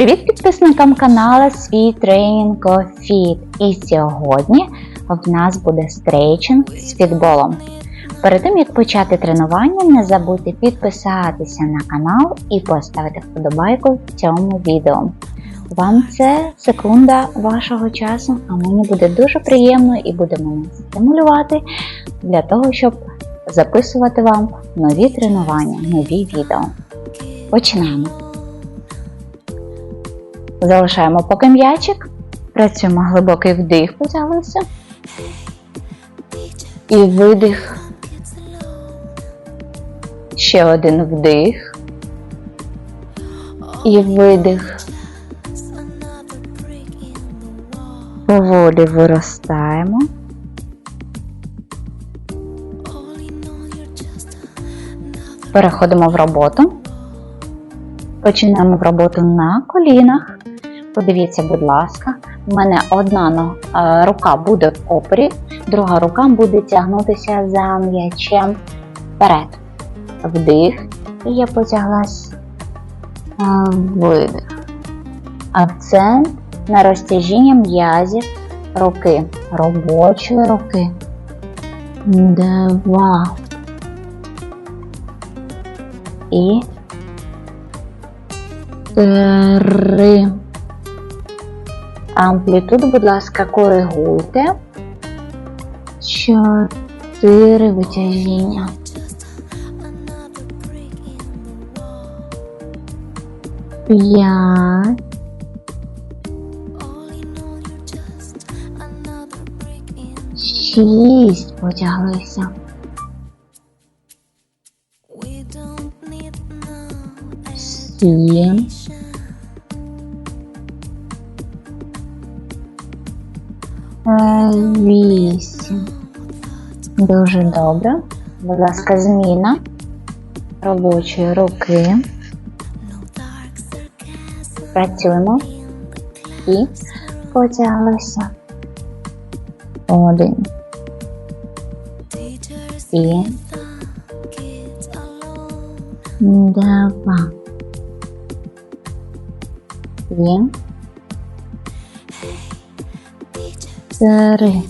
Привіт підписникам каналу Свій тренінг Fit. І сьогодні в нас буде стрейчинг з фітболом. Перед тим як почати тренування, не забудьте підписатися на канал і поставити вподобайку цьому відео. Вам це секунда вашого часу, а мені буде дуже приємно і буде мене стимулювати для того, щоб записувати вам нові тренування, нові відео. Починаємо. Залишаємо поки м'ячик. Працюємо глибокий вдих, потяглися. І видих. Ще один вдих. І видих. Поволі виростаємо. Переходимо в роботу. Починаємо роботу на колінах. Подивіться, будь ласка, у мене одна е, рука буде в опорі, друга рука буде тягнутися за м'ячем вперед. Вдих, і я потяглась. Е, Видих. Акцент на розтяжіння м'язів руки, робочої руки. Два. І три. Амплітуду, будь ласка, коригуйте. Чотири витяжіння. П'ять. Шість потяглися. Сім. Вісім. Дуже добре. Будь ласка, зміна робочої руки. Працюємо і потяглися. Один. І два. І три.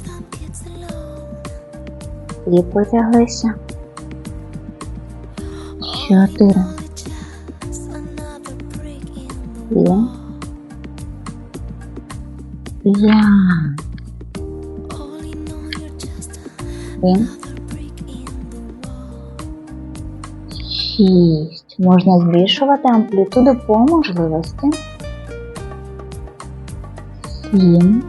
І потяглися. Чотири. І п'ять. Шість. Можна збільшувати амплітуду по можливості. Сім.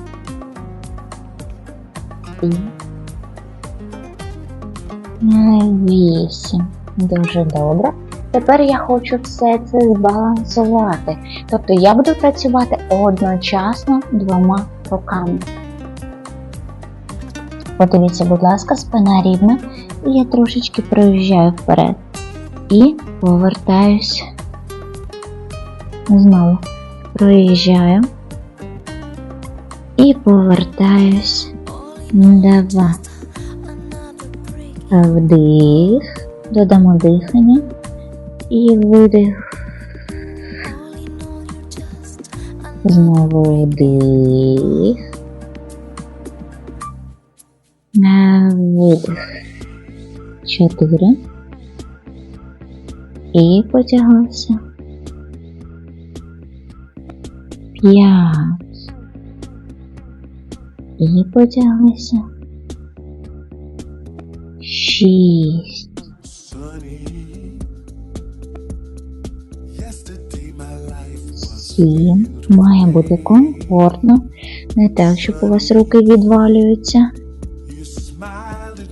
Вісім. Дуже добре. Тепер я хочу все це збалансувати. Тобто я буду працювати одночасно двома руками. Подивіться, будь ласка, спина рівна, і я трошечки проїжджаю вперед. І повертаюсь. Знову проїжджаю. І повертаюсь. Два. Вдих. Додамо дихання. І видих. Знову вдих. На видих. Чотири. І потяглися. П'ять. І потяглися. Шість. Сім. Має бути комфортно. Не так, щоб у вас руки відвалюються.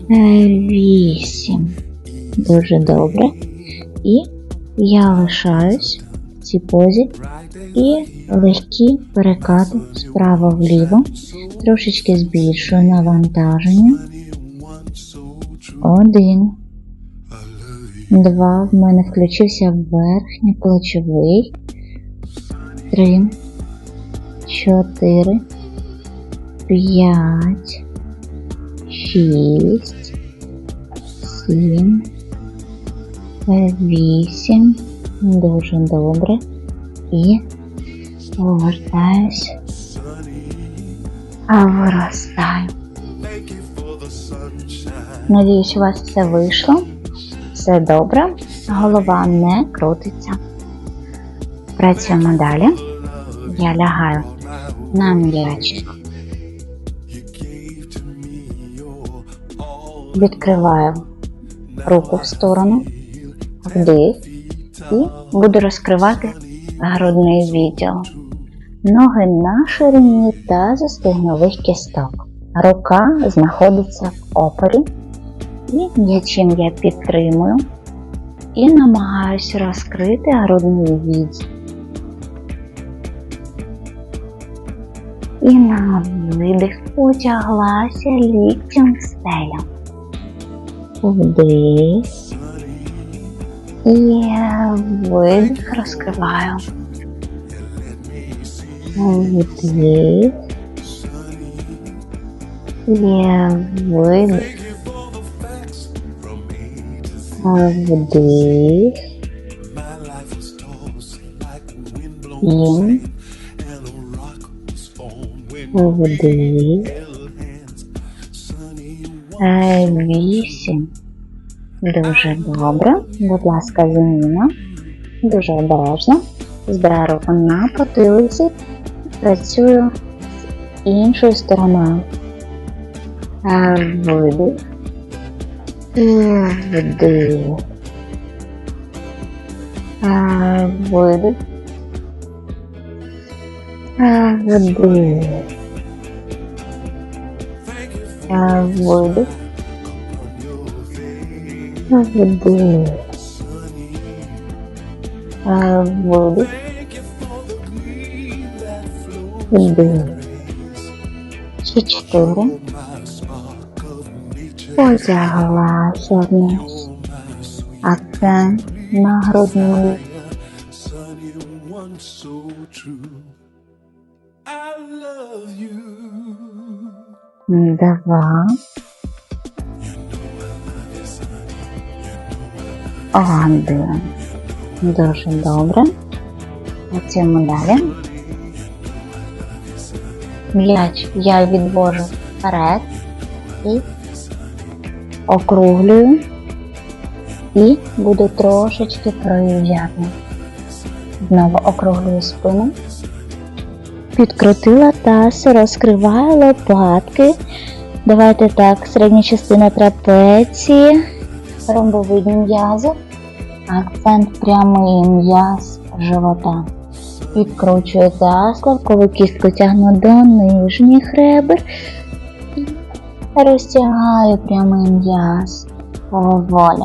Вісім. Дуже добре. І я лишаюсь цій позі. І легкі перекати справа вліво. Трошечки збільшую навантаження. Один. Два. В мене включився верхній плечовий. Три. Чотири. П'ять. Шість. Сім. Вісім. Дуже добре. І Повертаюсь. Виростаю. Надіюсь, у вас все вийшло. Все добре. Голова не крутиться. Працюємо далі. Я лягаю на м'ячик. Відкриваю руку в сторону, вдих і буду розкривати грудний відділ. Ноги на ширині та застигнових кісток. Рука знаходиться в опорі, і м'ячим я підтримую і намагаюся розкрити грудний відділ. І на видих потяглася ліктем в стелю. Вдих. І видих розкриваю. Вдих. І видих. Вдих. Ін. Вдих. Вісім. Дуже добре. Будь ласка, зміна. Дуже обережно. Збираю руку на потилиці. Працюю з іншою стороною. Е, Видих. І вдих. Е, Видих. Е, Вдих. Е, Видих. Вдих. Е, Видих. Вдих. Ще чотири. Потяглася вниз. Акцент на грудну. Someone so true. I love you. Два. Один. Дуже добре. Працюємо далі. М'яч я відвожу вперед і округлюю. І буду трошечки проїжджати. Знову округлюю спину. Підкрутила таз, розкриваю лопатки. Давайте так, середня частина трапеції, ромбовидні м'язи, акцент прямий м'яз живота. Підкручую таз, лавкову кістку тягну до нижніх ребер. Розтягаю прямий м'яз поволі.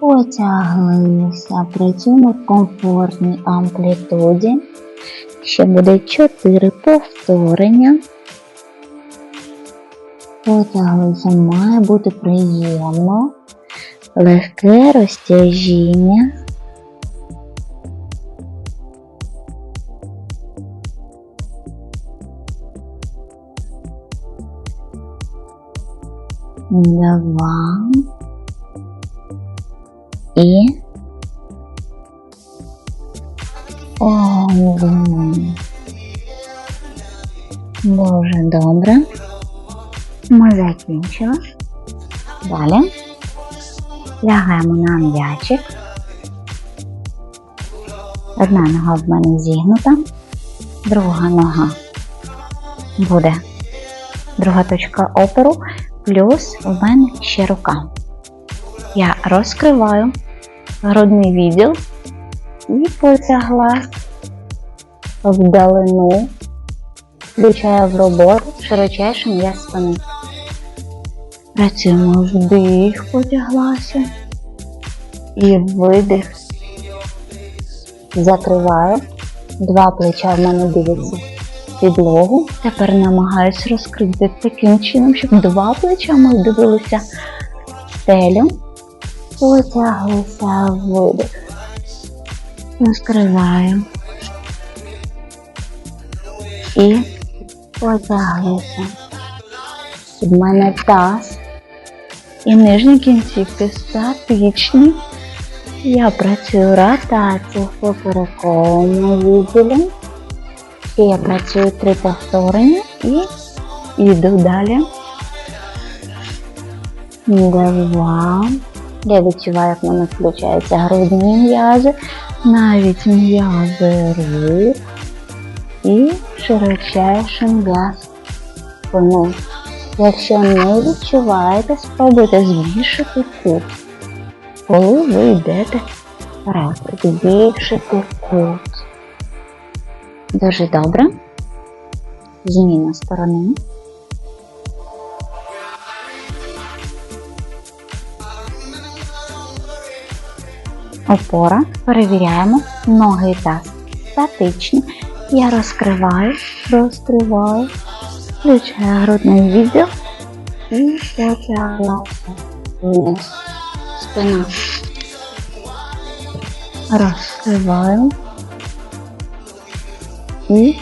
Потяглися, працюємо в комфортній амплітуді. Ще буде 4 повторення. Потяглися, має бути приємно, легке розтяжіння. Два. І Дуже добре. Ми закінчили. Далі лягаємо на м'ячик. Одна нога в мене зігнута, друга нога буде друга точка опору, плюс у мене ще рука. Я розкриваю грудний відділ і потягла вдалину, включаю в роботу широчайший м'яз спини. Працюємо вдих, потяглася. І видих. Закриваю. Два плеча в мене дивляться підлогу. Тепер намагаюся розкрити таким чином, щоб два плеча мої дивилися стелю. Потяглися видих. Розкриваю. І потяглися. Під мене таз І нижні кінцівки статичні. Я працюю ротацію в поперековому відділі. І я працюю три повторення і йду далі. Два. Я відчуваю, як в мене включаються грудні м'язи, навіть м'язи рук і широчайший м'яз спини. Якщо не відчуваєте, спробуйте збільшити кут. Коли ви йдете вперед, збільшити кут. Дуже добре. Зміна сторони. Опора. Перевіряємо. Ноги і таз статичні. Я розкриваю, розкриваю, включаю грудний відділ і вниз. Спина. Розкриваю. І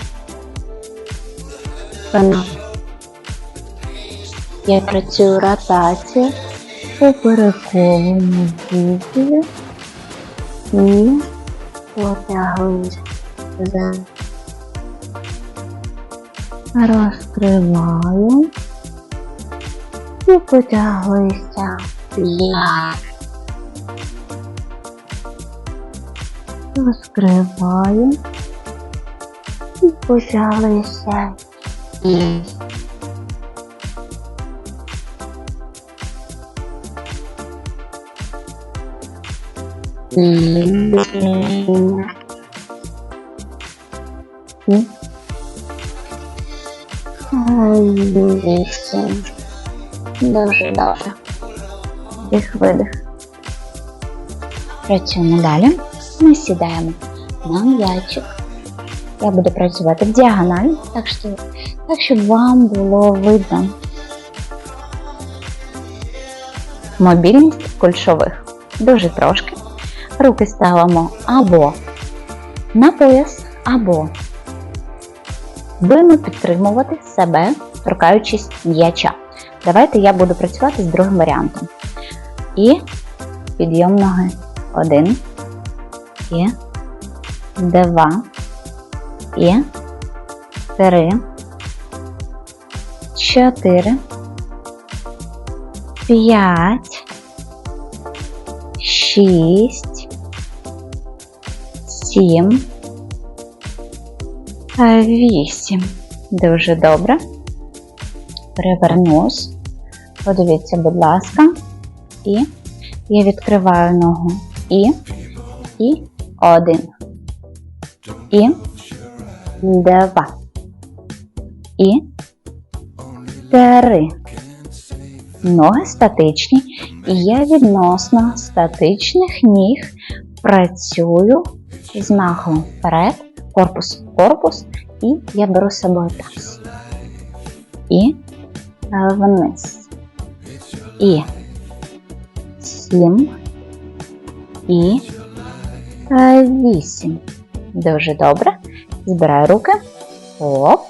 спина. Я працюю ротацію по поперековому відділі і потягуюсь за розкриваю і потягуюся вверх. Розкриваю і потягуюся вниз. Дуже добре. Вдих, видих. Працюємо далі. Ми сідаємо на м'ячик. Я буду працювати в діагоналі, так, що, так щоб вам було видно мобільність кульшових. Дуже трошки. Руки ставимо або на пояс, або будемо підтримувати себе, торкаючись м'яча. Давайте я буду працювати з другим варіантом. І підйом ноги. Один. І два. І три. Чотири. П'ять. Шість. Сім. Вісім. Дуже добре. Перевернусь. Подивіться, будь ласка. І я відкриваю ногу. І. І один. І два. І три. Ноги статичні. І я відносно статичних ніг працюю з нахилом вперед, корпус в корпус, і я беру з собою таз. І вниз. І сім. І вісім. Дуже добре. Збираю руки. Оп.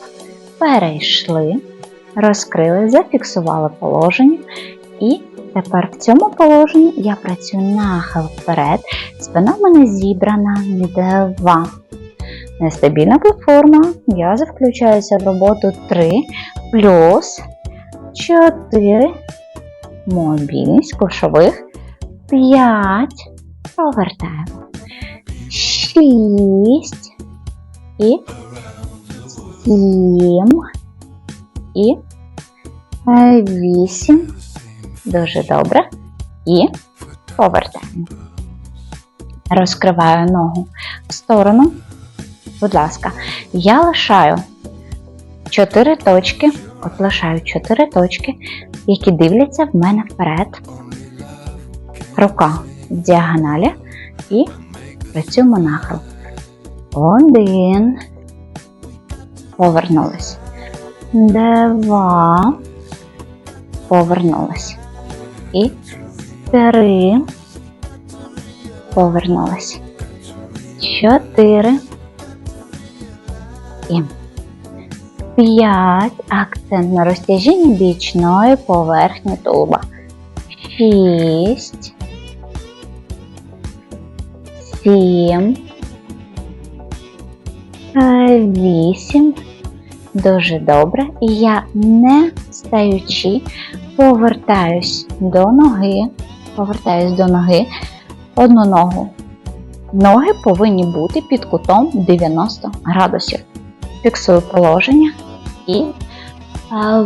Перейшли. Розкрили, зафіксували положення. І тепер в цьому положенні я працюю нахил вперед. Спина в мене зібрана два. Нестабільна платформа. М'язи включаються в роботу 3 плюс 4. Мобільність кошових 5. Провертаємо. 6 і 7 і 8. Дуже добре. І повертаємо. Розкриваю ногу в сторону. Будь ласка, я лишаю 4 точки, от лишаю 4 точки, які дивляться в мене вперед. Рука в діагоналі і працюємо нахил. Один. Повернулись. Два. Повернулись. І три. Повернулись. Чотири. І п'ять. Акцент на розтяжінні бічної поверхні тулуба. шість, сім, вісім. Дуже добре. І я не стаючи, повертаюсь до ноги, повертаюсь до ноги, одну ногу. Ноги повинні бути під кутом 90 градусів. Фіксую положення і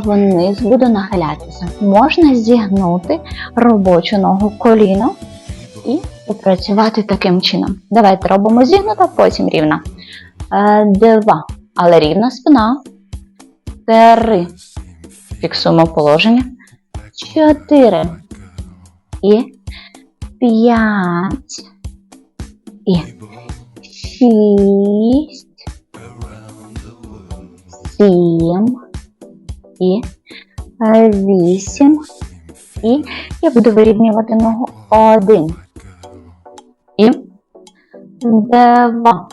вниз буду нахилятися. Можна зігнути робочу ногу коліно і попрацювати таким чином. Давайте робимо зігнута, потім рівна. Е, Два. Але рівна спина. Три. Фіксуємо положення. Чотири. І п'ять. І шість. Сім. І вісім. І я буду вирівнювати ногу один. І два.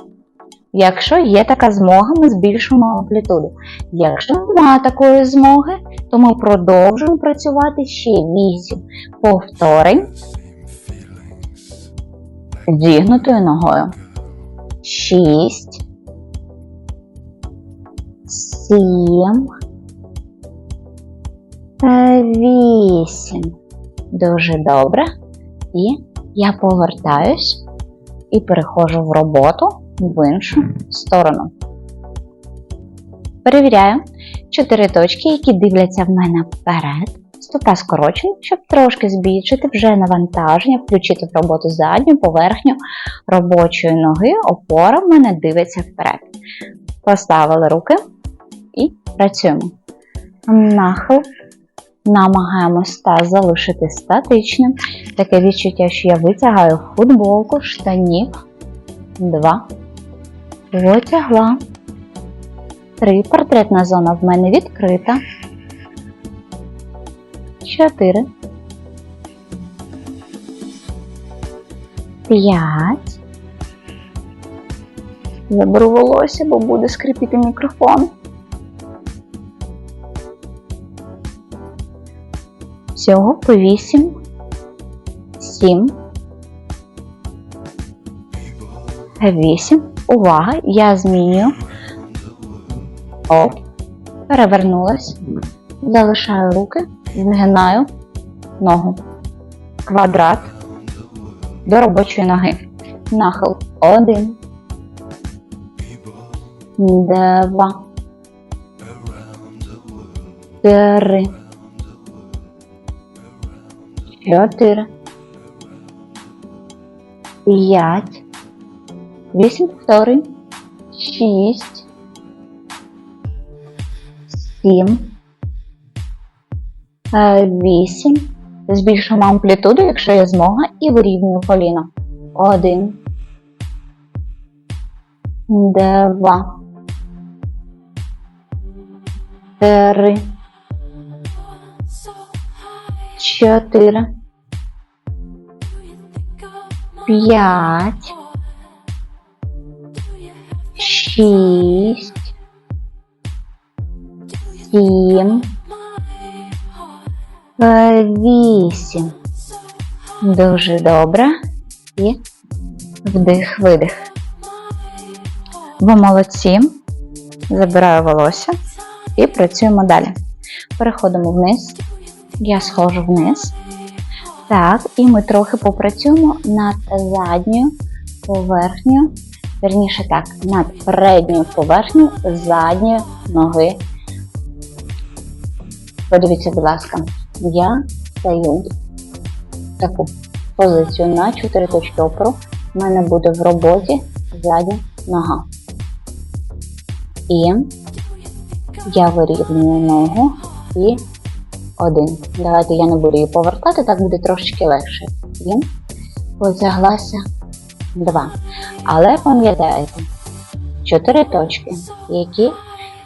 Якщо є така змога, ми збільшуємо амплітуду. Якщо немає такої змоги, то ми продовжуємо працювати ще 8 повторень зігнутою ногою. 6, 7, 8. Дуже добре. І я повертаюсь і переходжу в роботу в іншу сторону. Перевіряю чотири точки, які дивляться в мене вперед. Стопа скорочена, щоб трошки збільшити вже навантаження, включити в роботу задню поверхню робочої ноги, опора в мене дивиться вперед. Поставили руки і працюємо. Нахил. Намагаємось таз залишити статичним. Таке відчуття, що я витягаю футболку, штанів. Два. Витягла. Три. Портретна зона в мене відкрита. Чотири. П'ять. Заберу волосся, бо буде скрипіти мікрофон. Всього по вісім. Сім. Вісім. Увага! Я змінюю. Оп. Перевернулась. Залишаю руки. Згинаю ногу. Квадрат. До робочої ноги. Нахил. Один. Два. Три. Чотири. П'ять. Вісім повторень. Шість. Сім. Е, 8. Збільшуємо амплітуду, якщо є змога, і вирівнюю коліно. 1. 2. 3. 4. 5. 6. 7. Вісім. Дуже добре. І вдих, видих. Ви молодці. Забираю волосся і працюємо далі. Переходимо вниз. Я схожу вниз. Так, і ми трохи попрацюємо над задньою поверхнею, верніше так, над передньою поверхнею задньої ноги. Подивіться, будь ласка, я стаю таку позицію на 4 точки опору. У мене буде в роботі задня нога. І я вирівнюю ногу і один. Давайте я не буду її повертати, так буде трошечки легше. І потяглася два. Але пам'ятаєте, чотири точки, які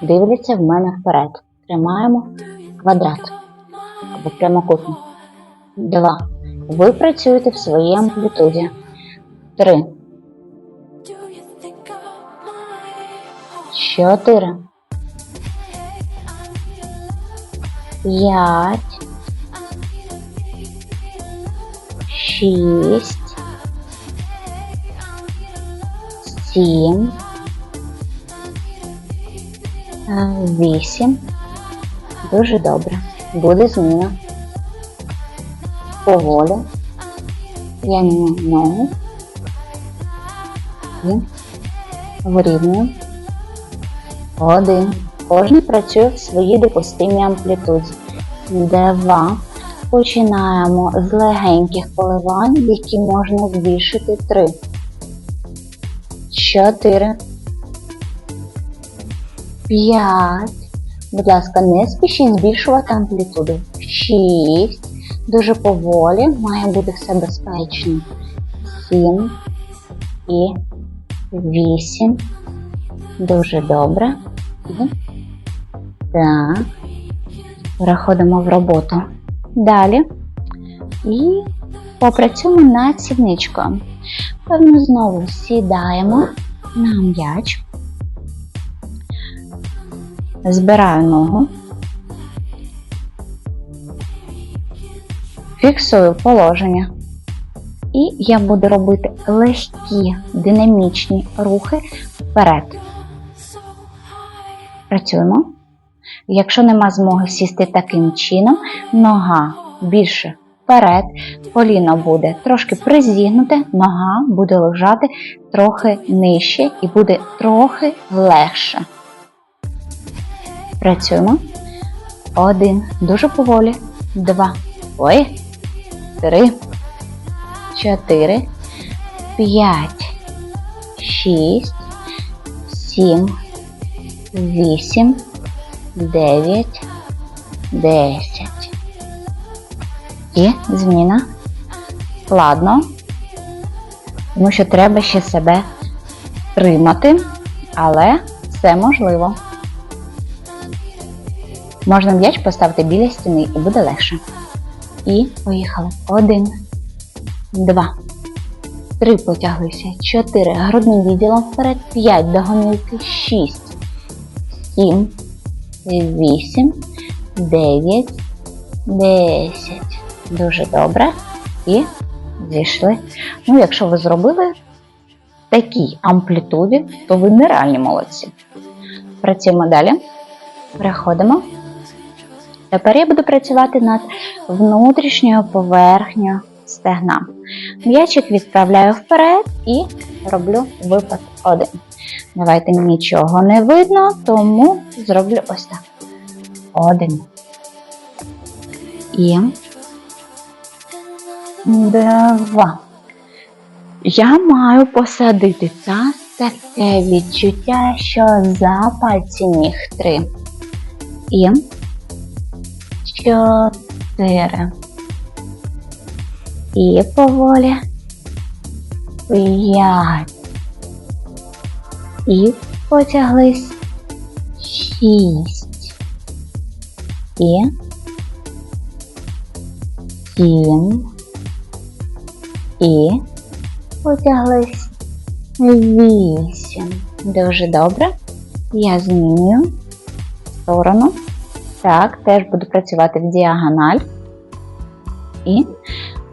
дивляться в мене вперед. Тримаємо квадрат або прямокутник. Два. Ви працюєте в своїй амплітуді. Три. Чотири. П'ять. шість, сім, е, вісім. Дуже добре. Буде зміна. Поволі. Міняю ногу. І вирівнюю. Один. Кожен працює в своїй допустимій амплітуді. Два. Починаємо з легеньких коливань, які можна збільшити. Три. Чотири. П'ять. Будь ласка, не спішіть збільшувати амплітуду. Шість. Дуже поволі, має бути все безпечно. Сім і вісім. Дуже добре. І так. Переходимо в роботу. Далі. І попрацюємо над сідничкою. Певно, знову сідаємо на м'яч. Збираю ногу. Фіксую положення. І я буду робити легкі динамічні рухи вперед. Працюємо. Якщо нема змоги сісти таким чином, нога більше вперед, коліно буде трошки призігнуте, нога буде лежати трохи нижче і буде трохи легше. Працюємо. Один. Дуже поволі. Два. Ой. Три. Чотири. П'ять. Шість. Сім. Вісім. Дев'ять. Десять. І зміна. Складно. Тому що треба ще себе тримати, але все можливо. Можна м'яч поставити біля стіни і буде легше. І поїхали. Один, два, три потяглися, чотири. Грудним відділом вперед, п'ять до шість, сім, вісім, дев'ять, десять. Дуже добре. І зійшли. Ну, якщо ви зробили такій амплітуді, то ви нереальні молодці. Працюємо далі. Переходимо. Тепер я буду працювати над внутрішньою поверхнею стегна. М'ячик відправляю вперед і роблю випад один. Давайте нічого не видно, тому зроблю ось так. Один. І два. Я маю посадити таз таке відчуття, що за пальці ніг три. І чотири. І поволі. П'ять. І потяглись. Шість. І сім. І потяглись. Вісім. Дуже добре. Я змінюю сторону. Так, теж буду працювати в діагональ. І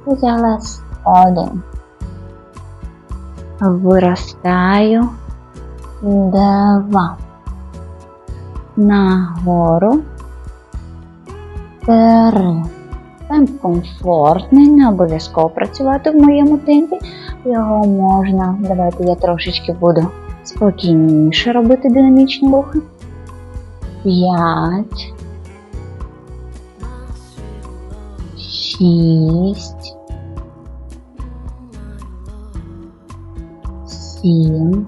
потяглась один. Виростаю. Два. Нагору. Три. Темп комфортний, не обов'язково працювати в моєму темпі. Його можна, давайте я трошечки буду спокійніше робити динамічні рухи. П'ять. Шість. Сім.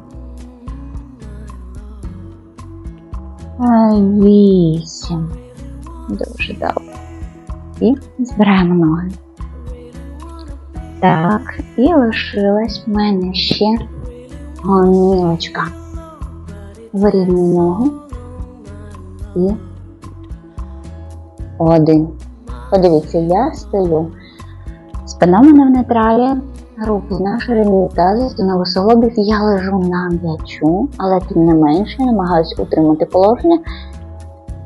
Вісім. Дуже добре. І збираємо ноги. Так, і лишилась в мене ще гомілочка. Вирівнюю ногу. І один. Подивіться, я стою. Спина в мене в нейтралі, руки на ширині тазу, до новосолобів я лежу на м'ячу, але тим не менше намагаюся утримати положення.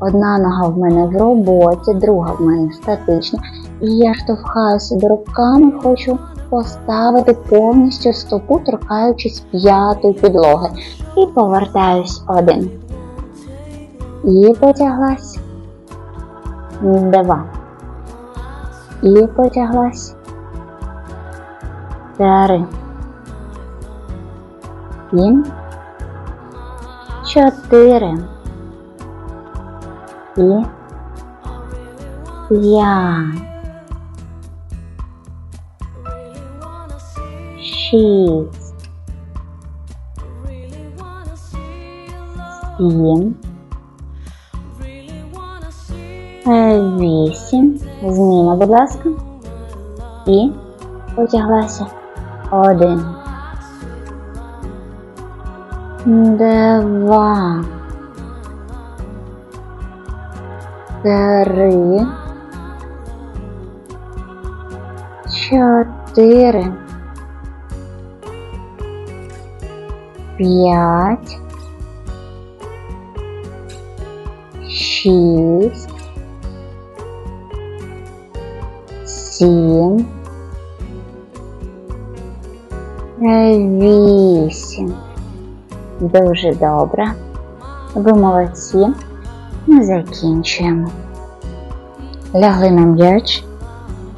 Одна нога в мене в роботі, друга в мене статична. І я штовхаю себе руками, хочу поставити повністю стопу, торкаючись п'ятої підлоги. І повертаюсь один. І потяглась. Два. І потяглась. Три. І чотири. І п'ять. Шість. Сім. Вісім. Зміна, будь ласка. І потяглася. Один. Два. Три. Чотири. П'ять. Шість. Сім. Вісім. Дуже добре. Ви молодці. Ми закінчуємо. Лягли на м'яч.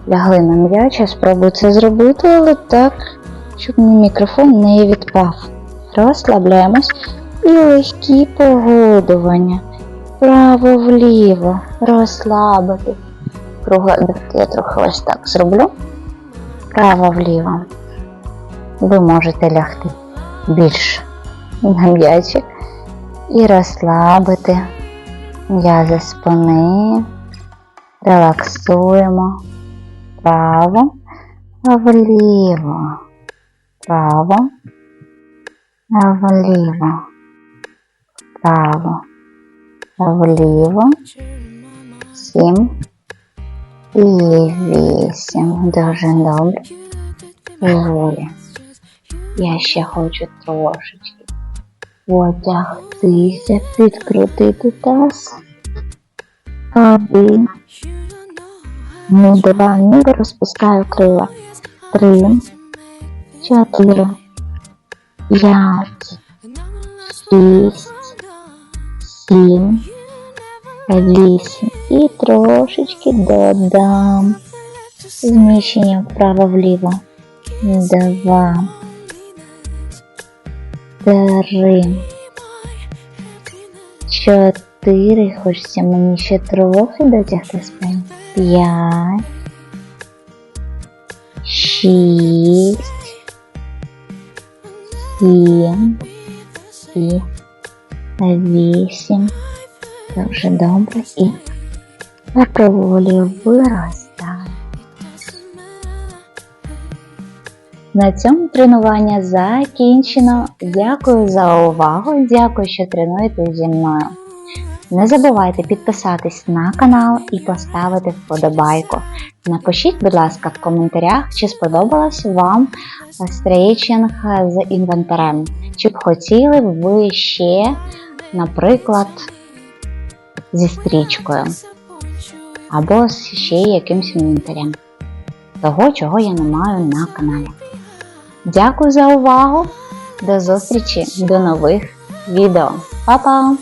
Лягли на м'яч, я спробую це зробити, але так, щоб мій мікрофон не відпав. Розслабляємось і легкі погодування. Право-вліво. Розслабити. Кругла я трохи ось так зроблю. Право-вліво. Ви можете лягти більш на м'ячик і розслабити м'язи спини. Релаксуємо. Право, вліво. Право, вліво. Право, вліво. Сім і вісім. Дуже добре. Поволі. Я ще хочу трошечки потягтися, підкрутити таз. Один. Ну, два, ніби розпускаю крила. Три, чотири, п'ять, шість, сім, вісім. І трошечки додам. Зміщення вправо-вліво. Два, три, чотири. Хочеться мені ще трохи дотягти спину. П'ять, шість, сім і вісім. Дуже добре. І поволі виростає. На цьому тренування закінчено. Дякую за увагу. Дякую, що тренуєте зі мною. Не забувайте підписатись на канал і поставити вподобайку. Напишіть, будь ласка, в коментарях, чи сподобалось вам стрейчинг з інвентарем. Чи б хотіли б ви ще, наприклад, зі стрічкою або з ще якимсь інвентарем. Того, чого я не маю на каналі. Дякую за увагу. До зустрічі, до нових відео. Па-па!